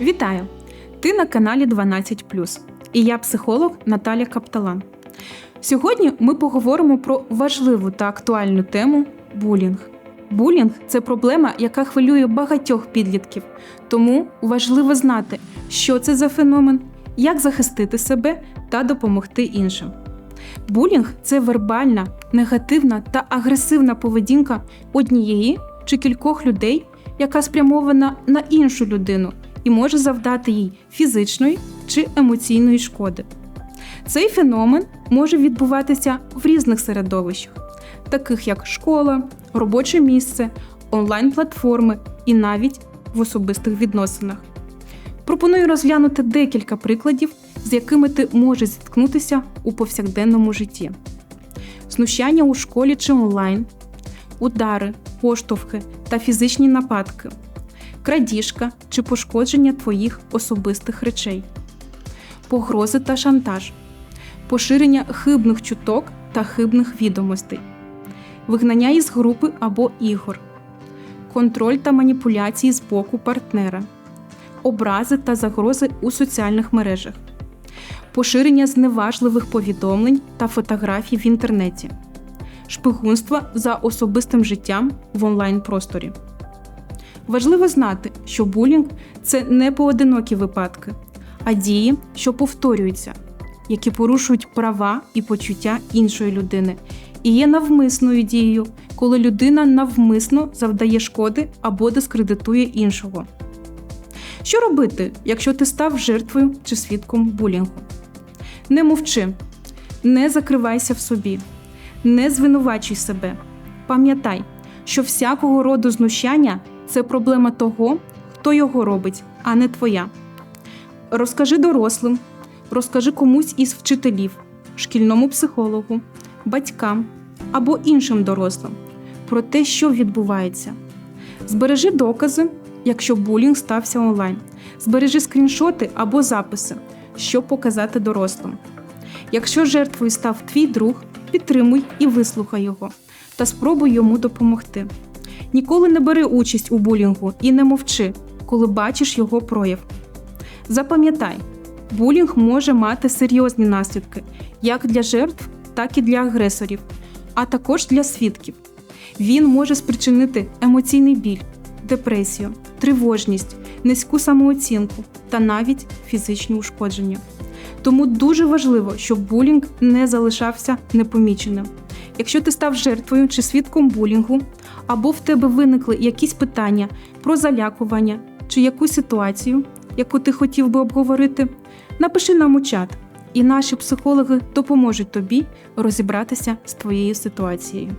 Вітаю! Ти на каналі 12 і я психолог Наталя Капталан. Сьогодні ми поговоримо про важливу та актуальну тему булінг. Булінг це проблема, яка хвилює багатьох підлітків, тому важливо знати, що це за феномен, як захистити себе та допомогти іншим. Булінг це вербальна, негативна та агресивна поведінка однієї чи кількох людей, яка спрямована на іншу людину і може завдати їй фізичної чи емоційної шкоди. Цей феномен може відбуватися в різних середовищах, таких як школа, робоче місце, онлайн-платформи і навіть в особистих відносинах. Пропоную розглянути декілька прикладів, з якими ти можеш зіткнутися у повсякденному житті: знущання у школі чи онлайн, удари, поштовхи та фізичні нападки, крадіжка чи пошкодження твоїх особистих речей, погрози та шантаж, поширення хибних чуток та хибних відомостей, вигнання із групи або ігор, контроль та маніпуляції з боку партнера, образи та загрози у соціальних мережах, поширення зневажливих повідомлень та фотографій в інтернеті, шпигунство за особистим життям в онлайн-просторі. Важливо знати, що булінг це не поодинокі випадки, а дії, що повторюються, які порушують права і почуття іншої людини, і є навмисною дією, коли людина навмисно завдає шкоди або дискредитує іншого. Що робити, якщо ти став жертвою чи свідком булінгу? Не мовчи, не закривайся в собі, не звинувачуй себе. Пам'ятай, що всякого роду знущання це проблема того, хто його робить, а не твоя. Розкажи дорослим, розкажи комусь із вчителів, шкільному психологу, батькам або іншим дорослим про те, що відбувається. Збережи докази, якщо булінг стався онлайн. Збережи скріншоти або записи, щоб показати дорослим. Якщо жертвою став твій друг, підтримуй і вислухай його та спробуй йому допомогти. Ніколи не бери участь у булінгу і не мовчи, коли бачиш його прояв. Запам'ятай, булінг може мати серйозні наслідки як для жертв, так і для агресорів, а також для свідків. Він може спричинити емоційний біль, депресію, тривожність, низьку самооцінку та навіть фізичні ушкодження. Тому дуже важливо, щоб булінг не залишався непоміченим. Якщо ти став жертвою чи свідком булінгу, або в тебе виникли якісь питання про залякування чи якусь ситуацію, яку ти хотів би обговорити, напиши нам у чат, і наші психологи допоможуть тобі розібратися з твоєю ситуацією.